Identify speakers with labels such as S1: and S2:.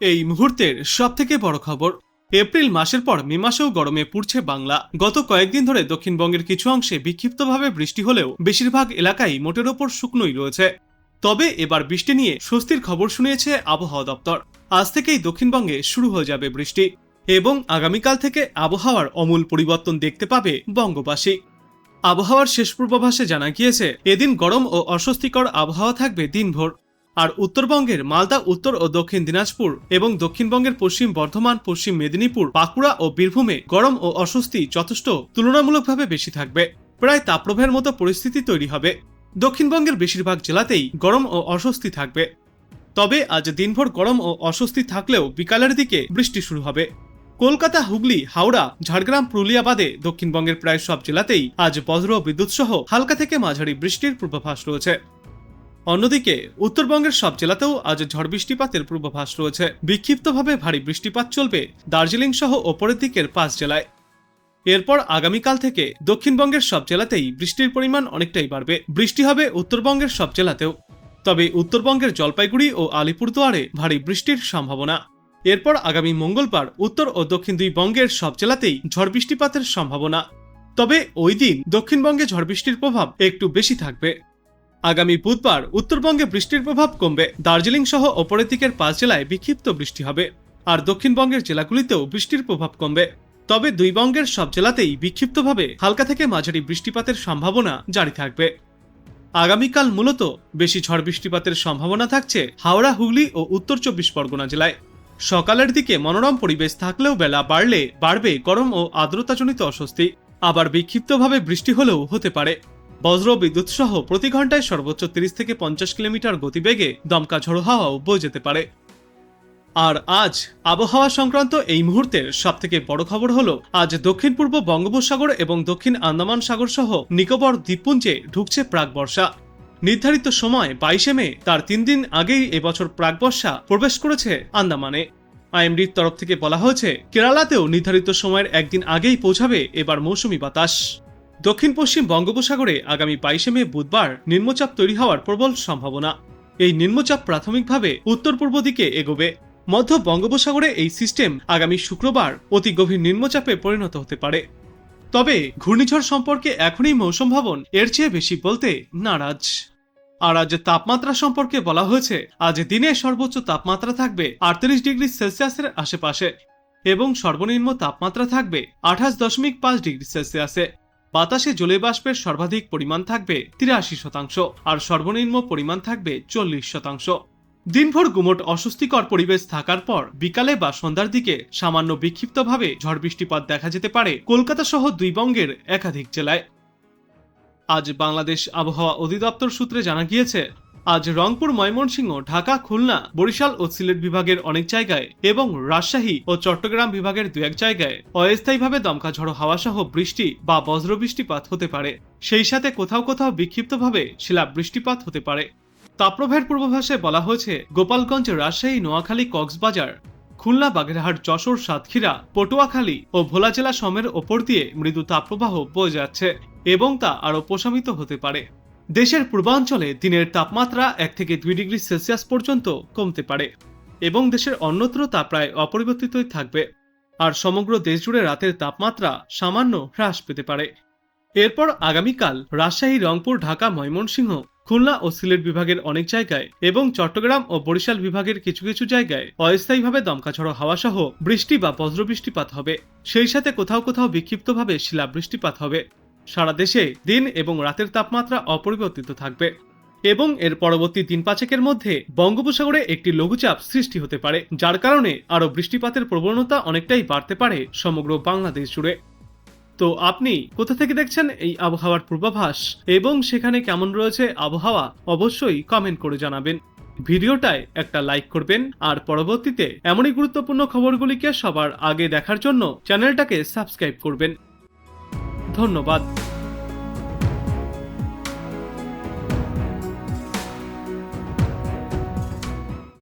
S1: এই মুহূর্তের সব থেকে বড় খবর, এপ্রিল মাসের পর মে মাসেও গরমে পুড়ছে বাংলা। গত কয়েকদিন ধরে দক্ষিণবঙ্গের কিছু অংশে বিক্ষিপ্তভাবে বৃষ্টি হলেও বেশিরভাগ এলাকাই মোটের ওপর শুকনোই রয়েছে। তবে এবার বৃষ্টি নিয়ে স্বস্তির খবর শুনিয়েছে আবহাওয়া দপ্তর। আজ থেকেই দক্ষিণবঙ্গে শুরু হয়ে যাবে বৃষ্টি এবং আগামীকাল থেকে আবহাওয়ার অমূল পরিবর্তন দেখতে পাবে বঙ্গবাসী। আবহাওয়ার শেষ পূর্বাভাসে জানা গিয়েছে, এদিন গরম ও অস্বস্তিকর আবহাওয়া থাকবে দিনভর। আর উত্তরবঙ্গের মালদা, উত্তর ও দক্ষিণ দিনাজপুর এবং দক্ষিণবঙ্গের পশ্চিম বর্ধমান, পশ্চিম মেদিনীপুর, বাঁকুড়া ও বীরভূমে গরম ও অস্বস্তি যথেষ্ট তুলনামূলকভাবে বেশি থাকবে। প্রায় তাপপ্রবাহের মতো পরিস্থিতি তৈরি হবে। দক্ষিণবঙ্গের বেশিরভাগ জেলাতেই গরম ও অস্বস্তি থাকবে। তবে আজ দিনভর গরম ও অস্বস্তি থাকলেও বিকালের দিকে বৃষ্টি শুরু হবে। কলকাতা, হুগলি, হাওড়া, ঝাড়গ্রাম পুরুলিয়া বাদে দক্ষিণবঙ্গের প্রায় সব জেলাতেই আজ বজ্র বিদ্যুৎ সহ হালকা থেকে মাঝারি বৃষ্টির পূর্বাভাস রয়েছে। অন্যদিকে, উত্তরবঙ্গের সব জেলাতেও আজ ঝড় বৃষ্টিপাতের পূর্বাভাস রয়েছে। বিক্ষিপ্তভাবে ভারী বৃষ্টিপাত চলবে দার্জিলিং সহ ওপরের দিকের পাঁচ জেলায়। এরপর আগামীকাল থেকে দক্ষিণবঙ্গের সব জেলাতেই বৃষ্টির পরিমাণ অনেকটাই বাড়বে। বৃষ্টি হবে উত্তরবঙ্গের সব জেলাতেও। তবে উত্তরবঙ্গের জলপাইগুড়ি ও আলিপুরদুয়ারে ভারী বৃষ্টির সম্ভাবনা। এরপর আগামী মঙ্গলবার উত্তর ও দক্ষিণ দুই বঙ্গের সব জেলাতেই ঝড় বৃষ্টিপাতের সম্ভাবনা। তবে ওই দিন দক্ষিণবঙ্গে ঝড় বৃষ্টির প্রভাব একটু বেশি থাকবে। আগামী বুধবার উত্তরবঙ্গে বৃষ্টির প্রভাব কমবে। দার্জিলিং সহ ওপরের দিকের পাঁচ জেলায় বিক্ষিপ্ত বৃষ্টি হবে। আর দক্ষিণবঙ্গের জেলাগুলিতেও বৃষ্টির প্রভাব কমবে। তবে দুই বঙ্গের সব জেলাতেই বিক্ষিপ্তভাবে হালকা থেকে মাঝারি বৃষ্টিপাতের সম্ভাবনা জারি থাকবে। আগামীকাল মূলত বেশি ঝড় বৃষ্টিপাতের সম্ভাবনা থাকছে হাওড়া, হুগলি ও উত্তর চব্বিশ পরগনা জেলায়। সকালের দিকে মনোরম পরিবেশ থাকলেও বেলা বাড়লে বাড়বে গরম ও আর্দ্রতাজনিত অস্বস্তি। আবার বিক্ষিপ্তভাবে বৃষ্টি হলেও হতে পারে। বজ্র বিদ্যুৎ সহ প্রতি ঘন্টায় সর্বোচ্চ তিরিশ থেকে পঞ্চাশ কিলোমিটার গতিবেগে দমকা ঝোড়ো হাওয়াও বয়ে যেতে পারে। আর আজ আবহাওয়া সংক্রান্ত এই মুহূর্তের সব থেকে বড় খবর হলো, আজ দক্ষিণ পূর্ব বঙ্গোপসাগর এবং দক্ষিণ আন্দামান সাগর সহ নিকোবর দ্বীপপুঞ্জে ঢুকছে প্রাক বর্ষা। নির্ধারিত সময় বাইশে মে, তার তিন দিন আগেই এবছর প্রাক বর্ষা প্রবেশ করেছে আন্দামানে। আইএমডির তরফ থেকে বলা হয়েছে, কেরালাতেও নির্ধারিত সময়ের একদিন আগেই পৌঁছাবে এবার মৌসুমি বাতাস। দক্ষিণ পশ্চিম বঙ্গোপসাগরে আগামী বাইশে মে বুধবার নিম্নচাপ তৈরি হওয়ার প্রবল সম্ভাবনা। এই নিম্নচাপ প্রাথমিকভাবে উত্তর পূর্ব দিকে এগোবে। মধ্য বঙ্গোপসাগরে এই সিস্টেম আগামী শুক্রবার অতি গভীর নিম্নচাপে পরিণত হতে পারে। তবে ঘূর্ণিঝড় সম্পর্কে এখনই মৌসুম ভবন এর চেয়ে বেশি বলতে নারাজ। আর আজ তাপমাত্রা সম্পর্কে বলা হয়েছে, আজ দিনে সর্বোচ্চ তাপমাত্রা থাকবে আটত্রিশ ডিগ্রি সেলসিয়াসের আশেপাশে এবং সর্বনিম্ন তাপমাত্রা থাকবে আঠাশ দশমিক পাঁচ ডিগ্রি সেলসিয়াসে। বাতাসে জলীয় বাষ্পের সর্বাধিক পরিমাণ থাকবে তিরাশি শতাংশ, আর সর্বনিম্ন পরিমাণ থাকবে চল্লিশ শতাংশ। দিনভর গুমোট অস্বস্তিকর পরিবেশ থাকার পর বিকালে বা সন্ধ্যার দিকে সামান্য বিক্ষিপ্তভাবে ঝড় বৃষ্টিপাত দেখা যেতে পারে কলকাতা সহ দুই বঙ্গের একাধিক জেলায়। আজ বাংলাদেশ আবহাওয়া অধিদপ্তর সূত্রে জানা গিয়েছে আজ রংপুর, ময়মনসিংহ, ঢাকা, খুলনা, বরিশাল ও সিলেট বিভাগের অনেক জায়গায় এবং রাজশাহী ও চট্টগ্রাম বিভাগের দু এক জায়গায় অস্থায়ীভাবে দমকা ঝড়ো হাওয়া সহ বৃষ্টি বা বজ্র বৃষ্টিপাত হতে পারে। সেই সাথে কোথাও কোথাও বিক্ষিপ্তভাবে শিলা বৃষ্টিপাত হতে পারে। তাপ্রভের পূর্বাভাসে বলা হয়েছে, গোপালগঞ্জ, রাজশাহী, নোয়াখালী, কক্সবাজার, খুলনা, বাগেরহাট, যশোর, সাতক্ষীরা, পটুয়াখালী ও ভোলা জেলা সমের ওপর দিয়ে মৃদু তাপপ্রবাহ বয়ে যাচ্ছে এবং তা আরও প্রশমিত হতে পারে। দেশের পূর্বাঞ্চলে দিনের তাপমাত্রা এক থেকে দুই ডিগ্রি সেলসিয়াস পর্যন্ত কমতে পারে এবং দেশের অন্যত্র তা প্রায় অপরিবর্তিতই থাকবে। আর সমগ্র দেশ জুড়ে রাতের তাপমাত্রা সামান্য হ্রাস পেতে পারে। এরপর আগামীকাল রাজশাহী, রংপুর, ঢাকা, ময়মনসিংহ, খুলনা ও সিলেট বিভাগের অনেক জায়গায় এবং চট্টগ্রাম ও বরিশাল বিভাগের কিছু কিছু জায়গায় অস্থায়ীভাবে দমকাঝড়ো হাওয়া সহ বৃষ্টি বা বজ্র বৃষ্টিপাত হবে। সেই সাথে কোথাও কোথাও বিক্ষিপ্তভাবে শিলা বৃষ্টিপাত হবে। সারা দেশে দিন এবং রাতের তাপমাত্রা অপরিবর্তিত থাকবে এবং এর পরবর্তী দিন পাঁচেকের মধ্যে বঙ্গোপসাগরে একটি লঘুচাপ সৃষ্টি হতে পারে, যার কারণে আরও বৃষ্টিপাতের প্রবণতা অনেকটাই বাড়তে পারে সমগ্র বাংলাদেশ জুড়ে। তো আপনি কোথা থেকে দেখছেন এই আবহাওয়ার পূর্বাভাস এবং সেখানে কেমন রয়েছে আবহাওয়া অবশ্যই কমেন্ট করে জানাবেন। ভিডিওটায় একটা লাইক করবেন, আর পরবর্তীতে এমনই গুরুত্বপূর্ণ খবরগুলিকে সবার আগে দেখার জন্য চ্যানেলটাকে সাবস্ক্রাইব করবেন। ধন্যবাদ।